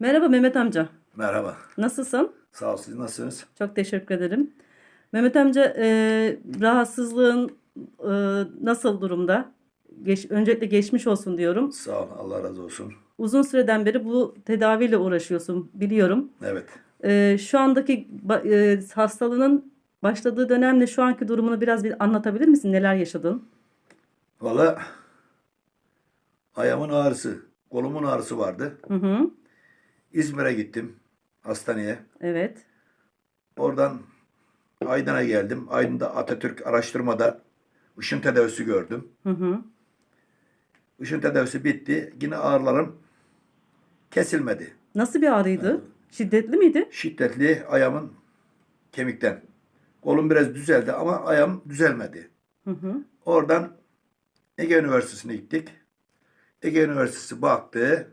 Merhaba Mehmet amca. Merhaba. Nasılsın? Sağ ol. Siz nasılsınız? Çok teşekkür ederim. Mehmet amca e, rahatsızlığın e, nasıl durumda? Geç, öncelikle geçmiş olsun diyorum. Sağ ol. Allah razı olsun. Uzun süreden beri bu tedaviyle uğraşıyorsun biliyorum. Evet. E, şu andaki e, hastalığının başladığı dönemle şu anki durumunu biraz bir anlatabilir misin? Neler yaşadın? Valla ayağımın ağrısı, kolumun ağrısı vardı. Hı hı. İzmir'e gittim hastaneye. Evet. Oradan Aydın'a geldim. Aydın'da Atatürk araştırmada ışın tedavisi gördüm. Hı hı. Işın tedavisi bitti. Yine ağrılarım kesilmedi. Nasıl bir ağrıydı? Şiddetli miydi? Şiddetli ayağımın kemikten. Kolum biraz düzeldi ama ayağım düzelmedi. Hı hı. Oradan Ege Üniversitesi'ne gittik. Ege Üniversitesi baktı.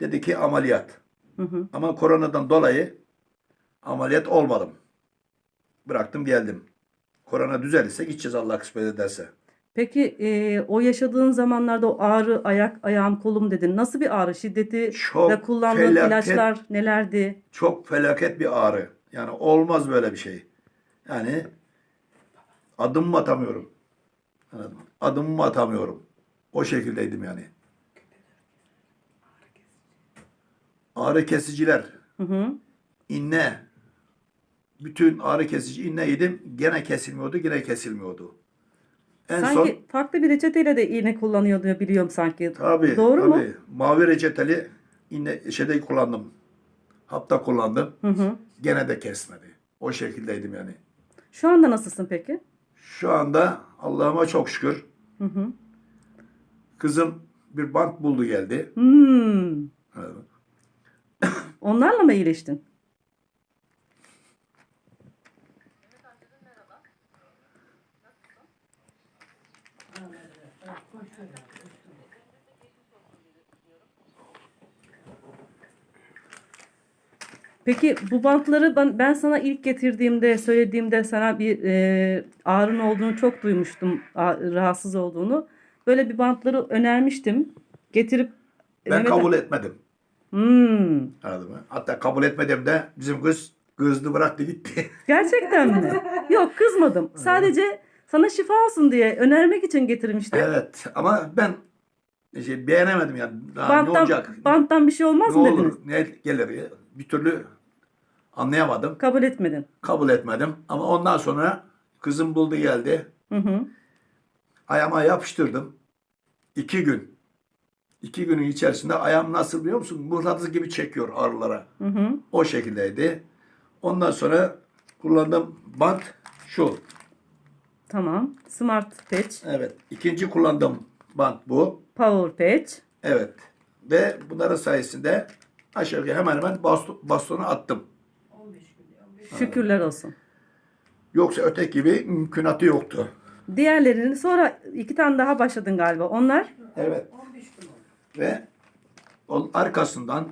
Dedi ki ameliyat. Hı hı. Ama koronadan dolayı ameliyat olmadım. Bıraktım geldim. Korona düzelirse gideceğiz Allah kısmet ederse. Peki e, o yaşadığın zamanlarda o ağrı, ayak, ayağım, kolum dedin. Nasıl bir ağrı? Şiddeti Çok ve kullandığın felaket. ilaçlar nelerdi? Çok felaket bir ağrı. Yani olmaz böyle bir şey. Yani adımımı atamıyorum. Anladın mı? Adımımı atamıyorum. O şekildeydim yani. Ağrı kesiciler, Hı hı. inne, bütün ağrı kesici inne yedim. Gene kesilmiyordu, gene kesilmiyordu. En sanki son farklı bir reçeteyle de iğne kullanıyor diye biliyorum sanki. tabii, Doğru mu? tabii, mavi reçeteli inne şeyde kullandım. Hapta kullandım. Hı hı. Gene de kesmedi. O şekildeydim yani. Şu anda nasılsın peki? Şu anda Allah'ıma çok şükür Hı hı. kızım bir bant buldu geldi. Hmm. Evet. Onlarla mı iyileştin? Peki bu bantları ben, ben sana ilk getirdiğimde, söylediğimde sana bir e, ağrın olduğunu çok duymuştum, a- rahatsız olduğunu. Böyle bir bantları önermiştim. Getirip Ben Mehmet- kabul etmedim. Hmm. Anladın mı? Hatta kabul etmedim de bizim kız kızdı bıraktı gitti. Gerçekten mi? Yok kızmadım. Sadece sana şifa olsun diye önermek için getirmiştim. evet ama ben şey, beğenemedim yani. Daha ne banttan, olacak? banttan bir şey olmaz ne mı olur? dediniz? Ne gelir? Bir türlü anlayamadım. Kabul etmedin. Kabul etmedim. Ama ondan sonra kızım buldu geldi. Hı hı. Ayağıma yapıştırdım. İki gün. İki günün içerisinde ayağım nasıl biliyor musun? Mıhnatıs gibi çekiyor ağrılara. Hı hı. O şekildeydi. Ondan sonra kullandığım bant şu. Tamam. Smart Patch, Evet. İkinci kullandığım bant bu. Power Patch. Evet. Ve bunların sayesinde aşağı yukarı hemen hemen bastonu, attım. Şükürler olsun. Yoksa öteki gibi mümkünatı yoktu. Diğerlerini sonra iki tane daha başladın galiba. Onlar Evet. Ve onun arkasından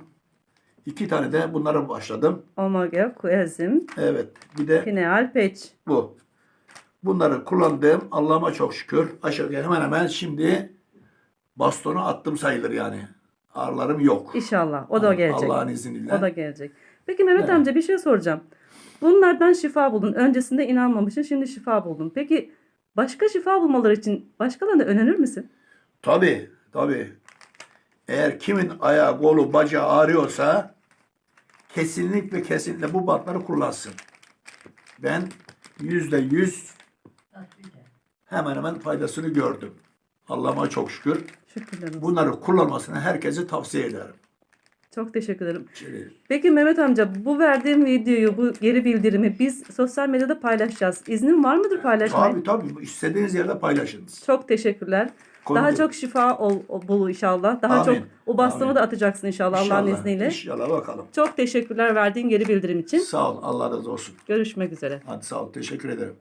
iki tane de bunlara başladım. Omega, Coenzym, Evet. Bir de Pineal Patch. bu. Bunları kullandığım Allah'ıma çok şükür aşağı hemen hemen şimdi bastonu attım sayılır yani. Ağrılarım yok. İnşallah. O da gelecek. Allah'ın izniyle. O da gelecek. Peki Mehmet Evet. amca bir şey soracağım. Bunlardan şifa buldun. Öncesinde inanmamışsın. Şimdi şifa buldun. Peki başka şifa bulmaları için başkalarına önerir misin? Tabii, tabii. Eğer kimin ayağı, kolu, bacağı ağrıyorsa kesinlikle kesinlikle bu bantları kullansın. Ben yüzde yüz hemen hemen faydasını gördüm. Allah'ıma çok şükür. Şükürler olsun. Bunları kullanmasını herkese tavsiye ederim. Çok teşekkür ederim. Peki Mehmet amca bu verdiğim videoyu, bu geri bildirimi biz sosyal medyada paylaşacağız. İznin var mıdır paylaşmaya? Tabii tabii. istediğiniz yerde paylaşınız. Çok teşekkürler. Konu Daha çok şifa ol, bul inşallah. Daha Amin. çok o bastonu Amin. da atacaksın inşallah, Allah'ın İnşallah, izniyle. İnşallah bakalım. Çok teşekkürler verdiğin geri bildirim için. Sağ ol. Allah razı olsun. Görüşmek üzere. Hadi sağ ol. Teşekkür ederim.